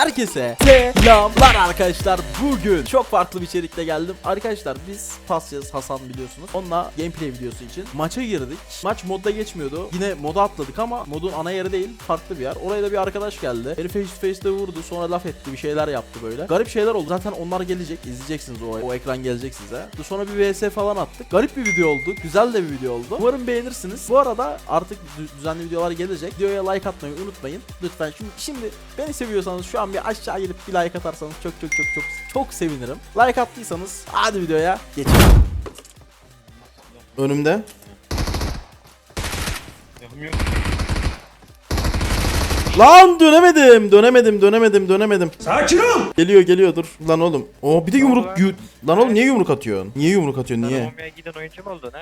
herkese selamlar arkadaşlar. Bugün çok farklı bir içerikle geldim. Arkadaşlar biz Tasyaz Hasan biliyorsunuz. Onunla gameplay videosu için maça girdik. Maç modda geçmiyordu. Yine moda atladık ama modun ana yeri değil farklı bir yer. Oraya da bir arkadaş geldi. Beni face to face'de vurdu sonra laf etti bir şeyler yaptı böyle. Garip şeyler oldu. Zaten onlar gelecek. izleyeceksiniz o, o ekran gelecek size. Sonra bir vs falan attık. Garip bir video oldu. Güzel de bir video oldu. Umarım beğenirsiniz. Bu arada artık dü- düzenli videolar gelecek. Videoya like atmayı unutmayın. Lütfen şimdi, şimdi beni seviyorsanız şu an bir aşağı gelip bir like atarsanız çok çok çok çok çok sevinirim. Like attıysanız hadi videoya geçelim. Önümde. Lan dönemedim, dönemedim, dönemedim, dönemedim. Sakin ol. Geliyor, geliyor dur. Lan oğlum. Oo bir de yumruk yu- Lan oğlum niye yumruk atıyorsun? Niye yumruk atıyorsun? Niye? Giden oyuncu mu oldun ha?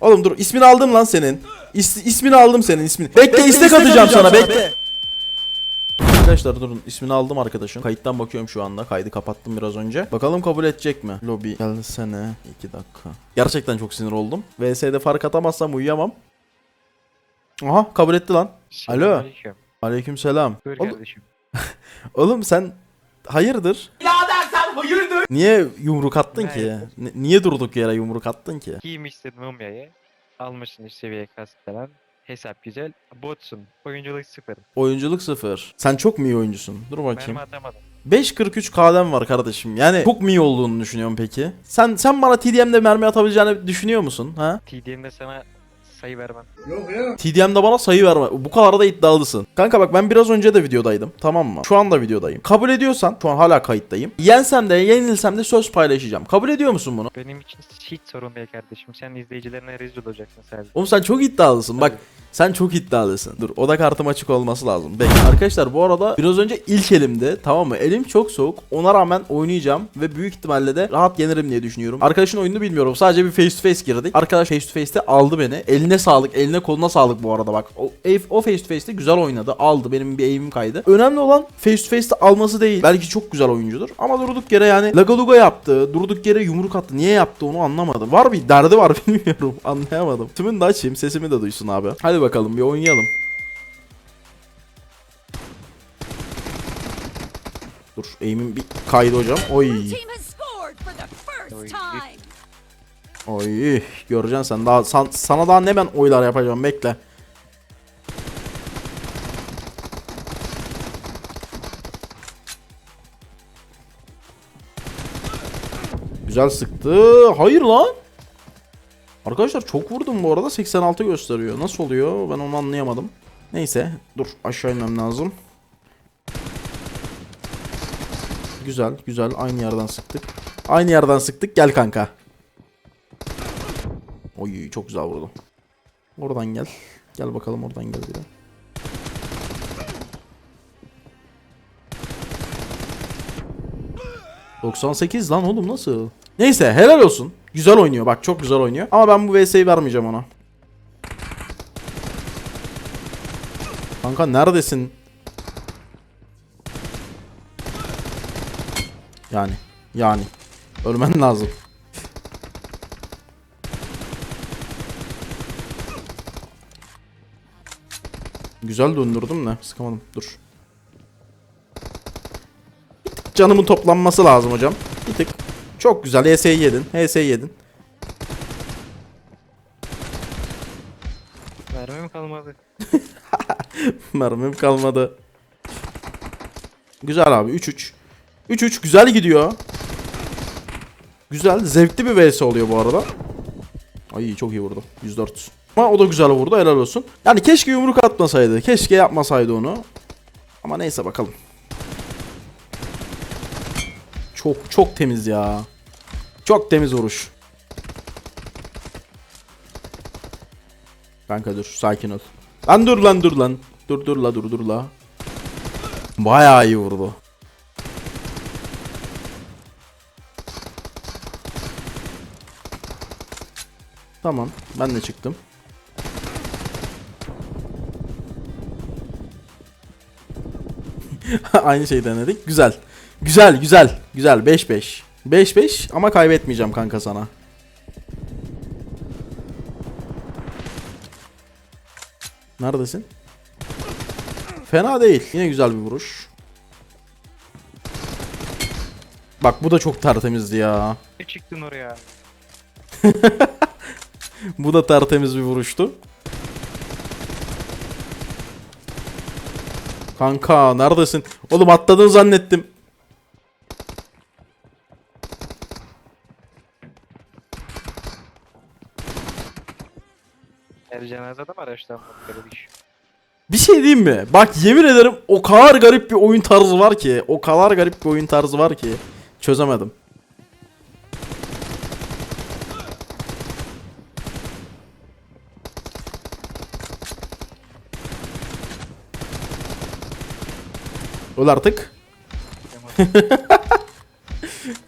Oğlum dur ismini aldım lan senin. İs, ismini aldım senin ismini. Bekle, istek atacağım sana bekle. Arkadaşlar durun ismini aldım arkadaşın. Kayıttan bakıyorum şu anda. Kaydı kapattım biraz önce. Bakalım kabul edecek mi? Lobby gelsene. 2 dakika. Gerçekten çok sinir oldum. VS'de fark atamazsam uyuyamam. Aha kabul etti lan. Alo. Aleyküm selam. Buyur Oğlum, kardeşim. oğlum sen hayırdır? Niye yumruk attın ki? Hayırdır. Ni- niye durduk yere yumruk attın ki? Giymişsin mumyayı. Almışsın üst seviye kask falan. Hesap güzel. Botsun. Oyunculuk sıfır. Oyunculuk sıfır. Sen çok mu iyi oyuncusun? Dur bakayım. Mermi atamadım. 5.43 KD'm var kardeşim. Yani çok mu iyi olduğunu düşünüyorum peki? Sen sen bana TDM'de mermi atabileceğini düşünüyor musun? Ha? TDM'de sana sayı vermem. TDM'de bana sayı verme. Bu kadar da iddialısın. Kanka bak ben biraz önce de videodaydım. Tamam mı? Şu anda videodayım. Kabul ediyorsan şu an hala kayıttayım. Yensem de yenilsem de söz paylaşacağım. Kabul ediyor musun bunu? Benim için hiç sorun değil kardeşim. Sen izleyicilerine rezil olacaksın sadece. Oğlum sen çok iddialısın. Bak sen çok iddialısın. Dur oda kartım açık olması lazım. Bekle. Arkadaşlar bu arada biraz önce ilk elimde tamam mı? Elim çok soğuk. Ona rağmen oynayacağım ve büyük ihtimalle de rahat yenirim diye düşünüyorum. Arkadaşın oyununu bilmiyorum. Sadece bir face to face girdik. Arkadaş face to face'te aldı beni. Eline sağlık. Eline koluna sağlık bu arada bak. O, o face to face'te güzel oynadı. Aldı. Benim bir eğimim kaydı. Önemli olan face to face'te alması değil. Belki çok güzel oyuncudur. Ama durduk yere yani lagaluga yaptı. Durduk yere yumruk attı. Niye yaptı onu anlamadım. Var bir derdi var bilmiyorum. Anlayamadım. Tümünü de açayım. Sesimi de duysun abi. Hadi bakalım bir oynayalım. Dur eğimim bir kaydı hocam. Oy. Oy. Göreceksin sen. Daha san- sana daha ne ben oylar yapacağım bekle. Güzel sıktı. Hayır lan. Arkadaşlar çok vurdum bu arada 86 gösteriyor. Nasıl oluyor? Ben onu anlayamadım. Neyse dur aşağı inmem lazım. Güzel güzel aynı yerden sıktık. Aynı yerden sıktık gel kanka. Oy çok güzel vurdu. Oradan gel. Gel bakalım oradan gel bir de. ...98 lan oğlum nasıl? Neyse helal olsun. Güzel oynuyor bak çok güzel oynuyor. Ama ben bu VS'yi vermeyeceğim ona. Kanka neredesin? Yani. Yani. Ölmen lazım. Güzel döndürdüm de sıkamadım. Dur. Bir tık canımın toplanması lazım hocam. Bir tık. Çok güzel. HS'yi yedin. HS'yi yedin. Mermim kalmadı. Mermim kalmadı. Güzel abi 3-3. 3-3 güzel gidiyor. Güzel zevkli bir vs oluyor bu arada. Ay çok iyi vurdu. 104. Ama o da güzel vurdu helal olsun. Yani keşke yumruk atmasaydı. Keşke yapmasaydı onu. Ama neyse bakalım. Çok çok temiz ya. Çok temiz vuruş. Kanka dur sakin ol. Lan dur lan dur lan. Dur dur la dur dur la. Bayağı iyi vurdu. Tamam ben de çıktım. Aynı şeyi denedik. Güzel. Güzel güzel. Güzel 5-5. 5-5 ama kaybetmeyeceğim kanka sana. Neredesin? Fena değil. Yine güzel bir vuruş. Bak bu da çok tertemizdi ya. Ne çıktın oraya? Bu da tertemiz bir vuruştu. Kanka neredesin? Oğlum atladın zannettim. Her cenazede mi araçtan kardeş? Bir şey diyeyim mi? Bak yemin ederim o kadar garip bir oyun tarzı var ki. O kadar garip bir oyun tarzı var ki. Çözemedim. Öl artık.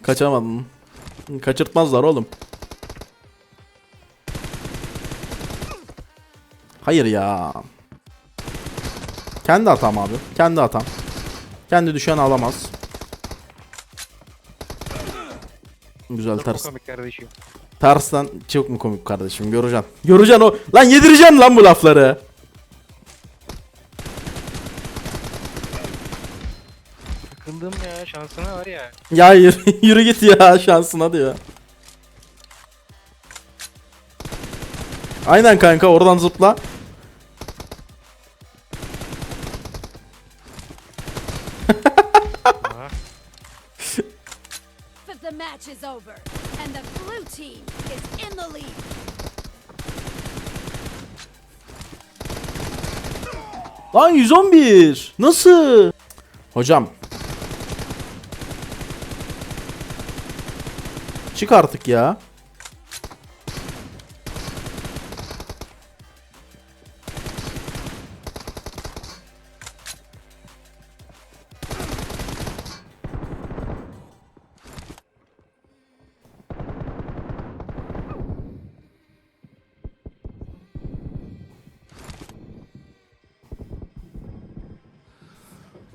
Kaçamadın. Kaçırtmazlar oğlum. Hayır ya. Kendi hatam abi. Kendi hatam. Kendi düşen alamaz. Güzel Çok ters. komik kardeşim. Tersten çok mu komik kardeşim göreceksin. Göreceksin o. Lan yedireceğim lan bu lafları. Takıldım ya şansına var ya. Ya yürü, yürü git ya şansına diyor. Aynen kanka oradan zıpla. The match is over, and the blue team is in the lead. Lan 111. Nasıl? Hocam. Çık artık ya.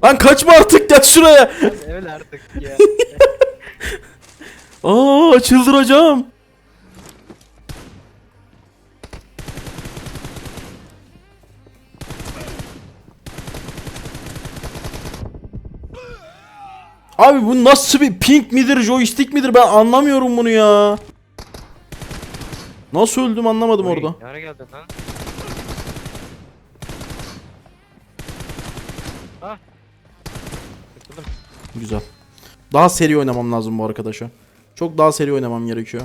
Lan kaçma artık gel şuraya. Öyle artık ya. Aa çıldıracağım. Abi bu nasıl bir pink midir joystick midir ben anlamıyorum bunu ya. Nasıl öldüm anlamadım Oy, orada. Ne ara geldin lan? Ah. Güzel. Daha seri oynamam lazım bu arkadaşa. Çok daha seri oynamam gerekiyor.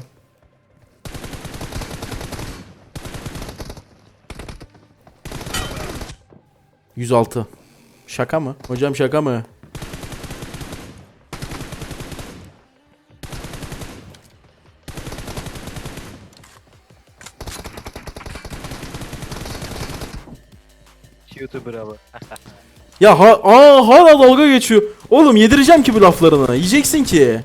...106. Şaka mı? Hocam şaka mı? YouTuber abi. Ya ha aa, hala dalga geçiyor. Oğlum yedireceğim ki bu laflarını. Yiyeceksin ki.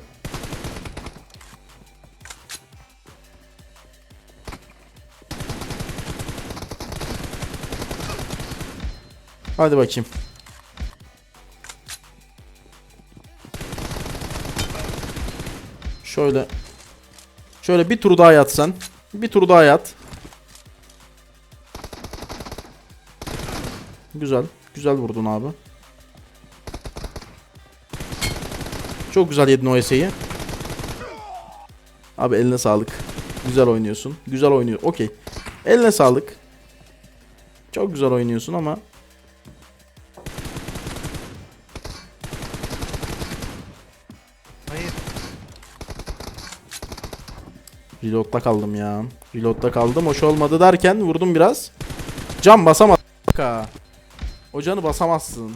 Hadi bakayım. Şöyle. Şöyle bir tur daha yat sen. Bir tur daha yat. Güzel. Güzel vurdun abi. Çok güzel yedin o eseyi. Abi eline sağlık. Güzel oynuyorsun. Güzel oynuyor. Okey. Eline sağlık. Çok güzel oynuyorsun ama reload'da kaldım ya. Reload'da kaldım. Hoş olmadı derken vurdum biraz. Basamadım. Kanka. O canı basamazsın.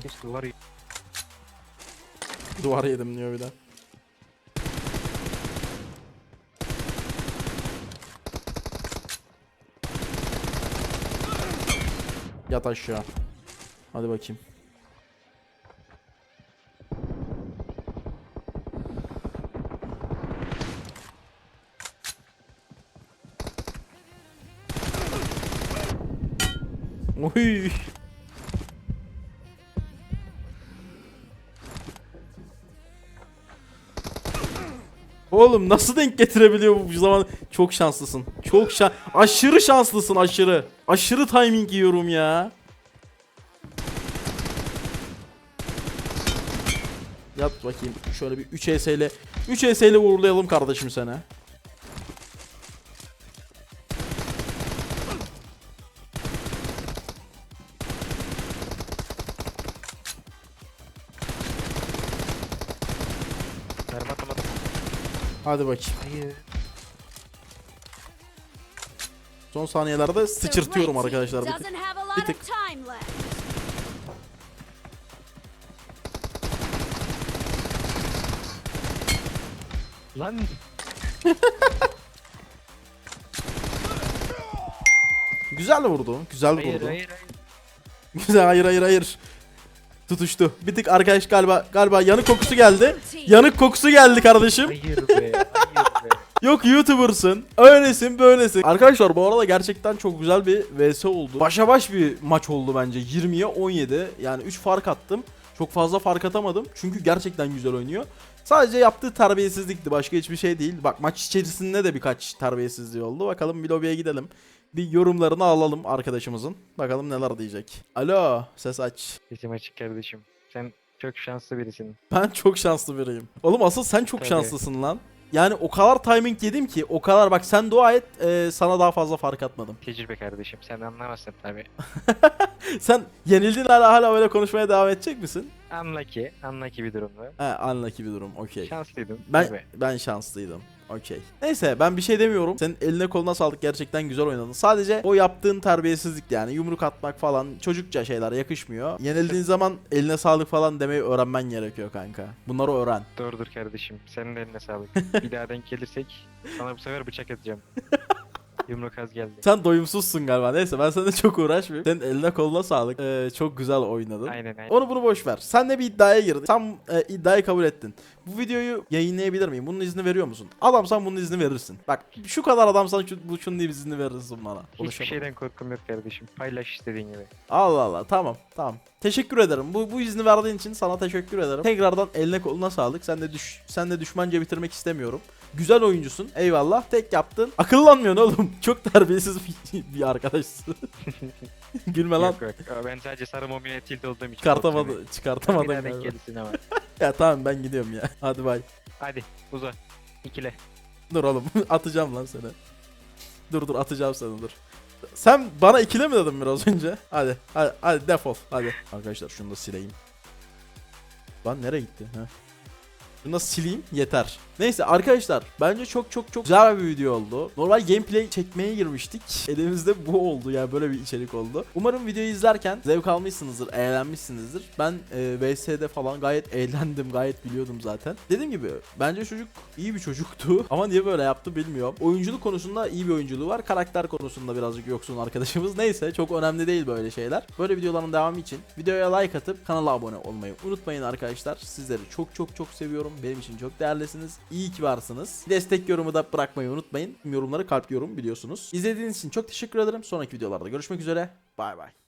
Duvar yedim diyor bir de. Yat aşağı. Hadi bakayım. Oy. Oğlum nasıl denk getirebiliyor bu zaman? Çok şanslısın. Çok şan aşırı şanslısın aşırı. Aşırı timing yiyorum ya. Yat bakayım. Şöyle bir 3 ES ile 3 ES ile kardeşim seni. Hadi bakayım. Hayır. Son saniyelerde sıçırtıyorum arkadaşlar bir tık. Bir tık. Lan Güzel vurdu. Güzel hayır vurdu. hayır hayır. Güzel hayır hayır hayır. Tutuştu. Bir tık arkadaş galiba galiba yanık kokusu geldi. Yanık kokusu geldi kardeşim. Hayır be. Yok YouTuber'sın. Öylesin böylesin. Arkadaşlar bu arada gerçekten çok güzel bir vs oldu. Başa baş bir maç oldu bence. 20'ye 17. Yani 3 fark attım. Çok fazla fark atamadım. Çünkü gerçekten güzel oynuyor. Sadece yaptığı terbiyesizlikti. Başka hiçbir şey değil. Bak maç içerisinde de birkaç terbiyesizliği oldu. Bakalım bir lobiye gidelim. Bir yorumlarını alalım arkadaşımızın. Bakalım neler diyecek. Alo ses aç. Sesim açık kardeşim. Sen çok şanslı birisin. Ben çok şanslı biriyim. Oğlum asıl sen çok Tabii. şanslısın lan. Yani o kadar timing yedim ki o kadar bak sen dua et e, sana daha fazla fark atmadım. Tecrübe kardeşim. Sen anlamazsın tabi. Sen yenildin hala hala öyle konuşmaya devam edecek misin? Anla ki. Anla ki bir durumda. He unlucky bir durum okey. Şanslıydım. Ben tabii. ben şanslıydım. Okey. Neyse ben bir şey demiyorum. Senin eline koluna sağlık gerçekten güzel oynadın. Sadece o yaptığın terbiyesizlik yani yumruk atmak falan çocukça şeyler yakışmıyor. Yenildiğin zaman eline sağlık falan demeyi öğrenmen gerekiyor kanka. Bunları öğren. Doğrudur kardeşim. Senin de eline sağlık. bir daha denk gelirsek sana bu sefer bıçak atacağım. Yumruk az geldi. Sen doyumsuzsun galiba. Neyse ben seninle çok uğraşmayayım. Senin eline koluna sağlık. Ee, çok güzel oynadın. Aynen aynen. Onu bunu boş ver. Sen de bir iddiaya girdin. Sen e, iddiayı kabul ettin. Bu videoyu yayınlayabilir miyim? Bunun izni veriyor musun? Adamsan bunun izni verirsin. Bak şu kadar adamsan şu, bu şunun izni verirsin bana. Hiçbir Konuşalım. şeyden korkum yok kardeşim. Paylaş istediğin gibi. Allah Allah tamam tamam. Teşekkür ederim. Bu bu izni verdiğin için sana teşekkür ederim. Tekrardan eline koluna sağlık. Sen de düş sen de düşmanca bitirmek istemiyorum. Güzel oyuncusun. Eyvallah. Tek yaptın. Akıllanmıyorsun oğlum. Çok terbiyesiz bir, bir arkadaşsın. Gülme lan. Yok yok. Ben sadece sarı mobilya tilt olduğum için. Çıkartamadı. gelirsin ama. Ya tamam ben gidiyorum ya. Hadi bay. Hadi uza. İkile. Dur oğlum atacağım lan seni. Dur dur atacağım seni dur. Sen bana ikile mi dedin biraz önce? Hadi hadi, hadi defol hadi. Arkadaşlar şunu da sileyim. Lan nereye gitti? Ha? Şunu sileyim yeter. Neyse arkadaşlar bence çok çok çok güzel bir video oldu. Normal gameplay çekmeye girmiştik. Elimizde bu oldu yani böyle bir içerik oldu. Umarım videoyu izlerken zevk almışsınızdır, eğlenmişsinizdir. Ben e, VS'de falan gayet eğlendim, gayet biliyordum zaten. Dediğim gibi bence çocuk iyi bir çocuktu ama niye böyle yaptı bilmiyorum. Oyunculuk konusunda iyi bir oyunculuğu var. Karakter konusunda birazcık yoksun arkadaşımız. Neyse çok önemli değil böyle şeyler. Böyle videoların devamı için videoya like atıp kanala abone olmayı unutmayın arkadaşlar. Sizleri çok çok çok seviyorum. Benim için çok değerlisiniz. İyi ki varsınız. Destek yorumu da bırakmayı unutmayın. Yorumları kalp yorum biliyorsunuz. İzlediğiniz için çok teşekkür ederim. Sonraki videolarda görüşmek üzere. Bay bay.